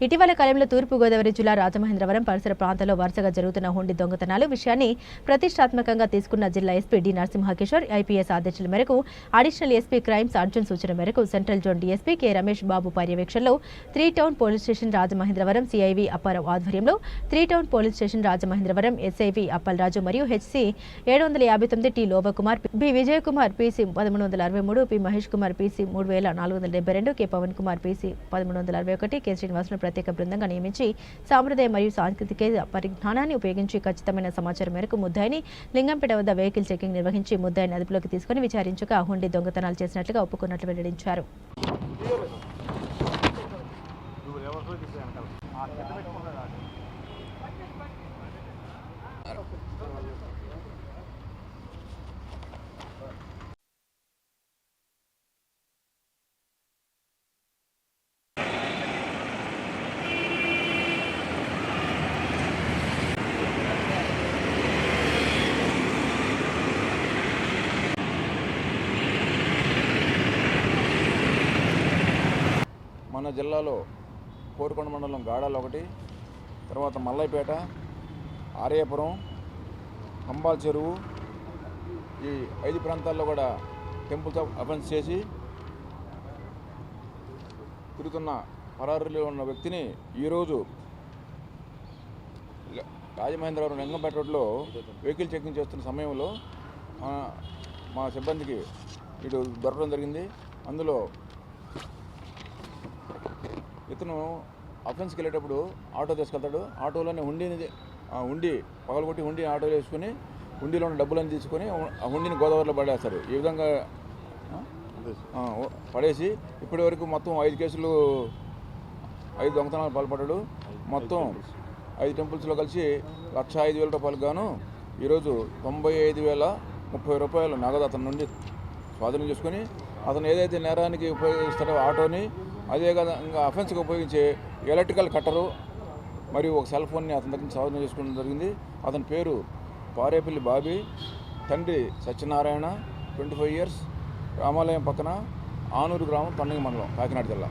ఇటీవల కాలంలో తూర్పుగోదావరి జిల్లా రాజమహేంద్రవరం పరిసర ప్రాంతాల్లో వరుసగా జరుగుతున్న హుండీ దొంగతనాలు విషయాన్ని ప్రతిష్టాత్మకంగా తీసుకున్న జిల్లా ఎస్పీ డి నరసింహకిషోర్ ఐపీఎస్ ఆదేశాల మేరకు అడిషనల్ ఎస్పీ క్రైమ్స్ అర్జున్ సూచన మేరకు central zone DSP K Ramesh Babu పర్యవేక్షణలో three town police station Rajamahendravaram CI V Apparao ఆధ్వర్యంలో three town police station Rajamahendravaram SI V Appalaraju మరియు హెచ్సి ఏడు వందల యాభై తొమ్మిది T Lovakumar B Vijay Kumar PC పదమూడు వందల అరవై మూడు పి మహేష్ కుమార్ పీసీ మూడు వేల నాలుగు వందల డెబ్బై రెండు కె పవన్ కుమార్ పీసీ పదమూడు వందల అరవై ఒకటి కె శ్రీనివాసును ప్రత్యేక బృందంగా నియమించి సాంప్రదాయ మరియు సాంస్కృతిక పరిజ్ఞానాన్ని ఉపయోగించి ఖచ్చితమైన సమాచారం మేరకు ముద్దాయిని లింగంపేట వద్ద వెహికల్ చెకింగ్ నిర్వహించి ముద్దాయిని అదుపులోకి తీసుకుని విచారించగా హుండీ దొంగతనాలు చేసినట్లుగా ఒప్పుకున్నట్లు వెల్లడించారు. మన జిల్లాలో కోరుకొండ మండలం గాడాలు ఒకటి తర్వాత మల్లైపేట ఆర్యాపురం కంబాల్ చెరువు ఈ ఐదు ప్రాంతాల్లో కూడా టెంపుల్స్ అఫెన్స్ చేసి తిరుగుతున్న పరారులో ఉన్న వ్యక్తిని ఈరోజు రాజమహేంద్రవరం లింగంపేట రోడ్లో వెహికల్ చెకింగ్ చేస్తున్న సమయంలో మా సిబ్బందికి ఇటు దొరకడం జరిగింది. అందులో అతను అఫెన్స్కి వెళ్ళేటప్పుడు ఆటో తీసుకెళ్తాడు. ఆటోలోనే ఉండిని ఉండి పగలగొట్టి ఉండి ఆటోలో వేసుకుని హుండీలో ఉన్న డబ్బులను తీసుకొని హుండీని గోదావరిలో పడేస్తారు. ఈ విధంగా? పడేసి ఇప్పటి వరకు మొత్తం ఐదు కేసులు ఐదు దొంగతనాలు పాల్పడ్డాడు. మొత్తం ఐదు టెంపుల్స్లో కలిసి లక్ష ఐదు వేల రూపాయలకు గాను ఈరోజు తొంభై ఐదు వేల ముప్పై రూపాయలు నగదు అతని నుండి స్వాధీనం చేసుకొని అతను ఏదైతే నేరానికి ఉపయోగిస్తాడో ఆటోని అదే విధంగా అఫెన్స్కి ఉపయోగించే ఎలక్ట్రికల్ కట్టరు మరియు ఒక సెల్ ఫోన్ని అతని దగ్గర నుంచి చేసుకోవడం జరిగింది. అతని పేరు పారేపల్లి బాబీ తండ్రి సత్యనారాయణ ట్వంటీ ఫైవ్ ఇయర్స్ రామాలయం పక్కన ఆనూరు గ్రామం తొండంగి మండలం కాకినాడ జిల్లా.